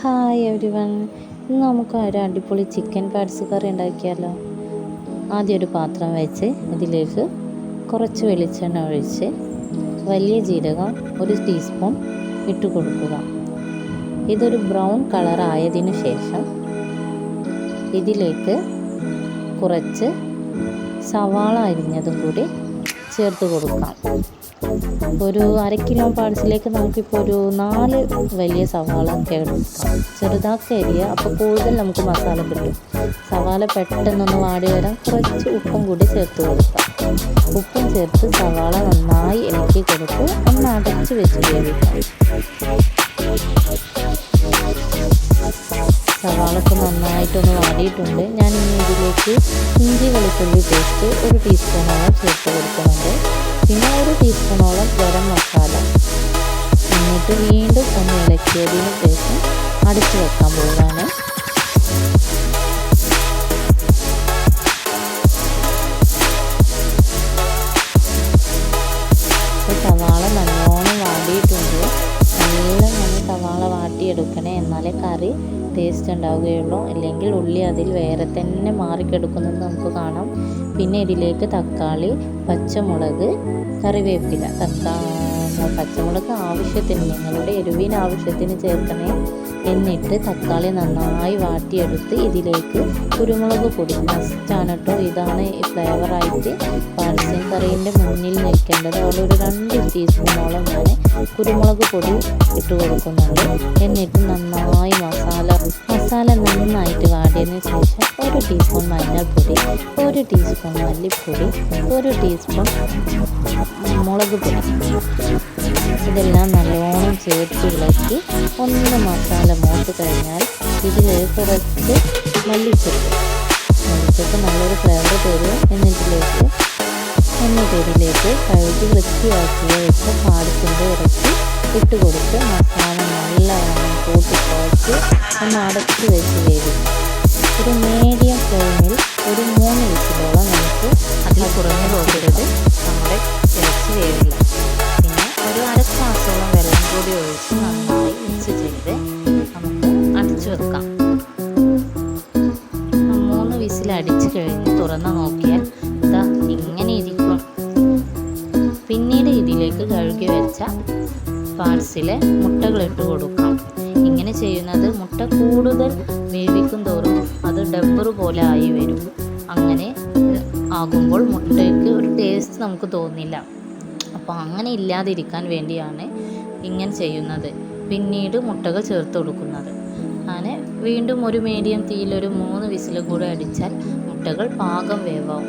Hi every one ഇന്ന് നമുക്ക് ഒരു അടിപൊളി ചിക്കൻ പാഡ്സ് കറി ഉണ്ടാക്കിയാലോ? ആദ്യം ഒരു പാത്രം വെച്ച് ഇതിലേക്ക് കുറച്ച് വെളിച്ചെണ്ണ ഒഴിച്ച് വലിയ ജീരകം ഒരു ടീസ്പൂൺ ഇട്ട് കൊടുക്കുക. ഇതൊരു ബ്രൗൺ കളർ ആയതിനു ശേഷം ഇതിലേക്ക് കുറച്ച് സവാള അരിഞ്ഞതും കൂടി ചേർത്ത് കൊടുക്കാം. ഒരു അര കിലോ പാഴ്സിലേക്ക് നമുക്കിപ്പോൾ ഒരു നാല് വലിയ സവാള ഒക്കെ ചെറുതാക്കി അരിയ അപ്പോൾ കൂടുതൽ നമുക്ക് മസാല കിട്ടും. സവാള പെട്ടെന്നൊന്ന് വാടി വരാൻ കുറച്ച് ഉപ്പും കൂടി ചേർത്ത് കൊടുക്കാം. ഉപ്പും ചേർത്ത് സവാള നന്നായി ഇളക്കി കൊടുത്ത് ഒന്ന് അടച്ച് വെച്ച് വേവിക്കാം. സവാളൊക്കെ നന്നായിട്ടൊന്ന് വാടിയിട്ടുണ്ട്. ഞാൻ ഇനി ഇതിലേക്ക് ഇഞ്ചി വെളുത്തുള്ളി പേസ്റ്റ് ഒരു ടീസ്പൂണോളം ചേർത്ത് കൊടുക്കുന്നുണ്ട്. പിന്നെ ഒരു ടീസ്പൂണോളം ഗരം മസാല. എന്നിട്ട് വീണ്ടും ഒന്ന് ഇളക്കിയതിന് ശേഷം അടച്ചു വെക്കാൻ പോവുകയാണ്. സവാള നല്ലോണം വാടിയിട്ടുണ്ട്. നല്ല നല്ല സവാള വാട്ടിയെടുക്കണേ. എന്നാലേ കറി ടേസ്റ്റ് ഉണ്ടാവുകയുള്ളൂ. അല്ലെങ്കിൽ ഉള്ളി അതിൽ വേറെ തന്നെ മാറിക്കെടുക്കുന്നത് നമുക്ക് കാണാം. പിന്നെ ഇതിലേക്ക് തക്കാളി പച്ചമുളക് കറിവേപ്പില. തക്കാ പച്ചമുളക് ആവശ്യത്തിന് നിങ്ങളുടെ എരിവിന് ആവശ്യത്തിന് ചേർക്കണേ. എന്നിട്ട് തക്കാളി നന്നായി വാട്ടിയെടുത്ത് ഇതിലേക്ക് കുരുമുളക് പൊടി. മസ്റ്റാണ് കേട്ടോ ഇതാണ് ഫ്ലേവറായിട്ട് പാഴ്സൻ കറീന്റെ മുന്നിൽ നിൽക്കേണ്ടത്. അവിടെ ഒരു രണ്ട് ടീസ്പൂണോളം ഞാൻ കുരുമുളക് പൊടി ഇട്ട് കൊടുക്കുന്നുണ്ട്. എന്നിട്ട് നന്നായി മസാല നന്നായിട്ട് വാടിയതിന് ശേഷം ഒരു ടീസ്പൂൺ മഞ്ഞൾപ്പൊടി ഒരു ടീസ്പൂൺ മല്ലിപ്പൊടി ഒരു ടീസ്പൂൺ മുളക് പൊടി. ഇതെല്ലാം നല്ലോണം ചേർത്ത് ഇളക്കി ഒന്ന് മസാല മൂത്ത് കഴിഞ്ഞാൽ ഇതിൽ കുറച്ച് മല്ലിച്ചപ്പ്. മല്ലിച്ചപ്പ് നല്ലൊരു ഫ്ലേവർ തരും. എന്നിട്ടിലേക്ക് എണ്ണ പേരിലേക്ക് കഴുകി വൃത്തിയാക്കിയ വെച്ച് പാടത്തിന്റെ ഇറച്ചി ഇട്ട് കൊടുത്ത് മസാല നല്ലവണ്ണം കൂട്ടി കുഴച്ച് ഒന്ന് അടച്ച് വെച്ച് വേവിക്കും. ഒരു മീഡിയം ഫ്ലെയിമിൽ ഒരു മൂന്ന് വിസിലോളം നമുക്ക് അതിൽ കുറഞ്ഞു പോകരുത്. നമ്മുടെ ഇറച്ചി വേവില്ല. പിന്നെ ഒരു അര ഗ്ലാസോളം വെള്ളം കൂടി ഒഴിച്ച് നന്നായി മിക്സ് ചെയ്ത് നമുക്ക് അടച്ചു വെക്കാം. മൂന്ന് വിസിൽ അടിച്ച് കഴിഞ്ഞ് തുറന്ന് നോക്കിയാൽ ഇതാ ഇങ്ങനെ ഇരിക്കും. പിന്നീട് ഇതിലേക്ക് കഴുകി വെച്ച പാർട്സിലെ മുട്ടകൾ ഇട്ട് കൊടുക്കാം. ഇങ്ങനെ ചെയ്യുന്നത് മുട്ട കൂടുതൽ വേവിക്കും തോറും അത് ഡബ്ബർ പോലെ ആയി വരും. അങ്ങനെ ആകുമ്പോൾ മുട്ടയ്ക്ക് ഒരു ടേസ്റ്റ് നമുക്ക് തോന്നില്ല. അപ്പോൾ അങ്ങനെ ഇല്ലാതിരിക്കാൻ വേണ്ടിയാണ് ഇങ്ങനെ ചെയ്യുന്നത്. പിന്നീട് മുട്ടകൾ ചേർത്ത് കൊടുക്കുന്നത്. അങ്ങനെ വീണ്ടും ഒരു മീഡിയം തീയിൽ ഒരു മൂന്ന് വിസിൽ കൂടെ അടിച്ചാൽ മുട്ടകൾ പാകം വേവാവും.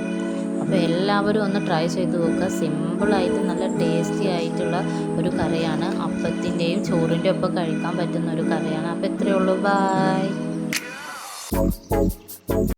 അപ്പോൾ എല്ലാവരും ഒന്ന് ട്രൈ ചെയ്ത് നോക്കുക. സിമ്പിളായിട്ട് നല്ല ടേസ്റ്റി ആയിട്ടുള്ള ഒരു കറിയാണ്. അപ്പത്തിന്റെയും ചോറിന്റെ ഒപ്പം കഴിക്കാൻ പറ്റുന്ന ഒരു കറിയാണ്. അപ്പോൾ ഇത്രയേ ഉള്ളൂ. ബായ്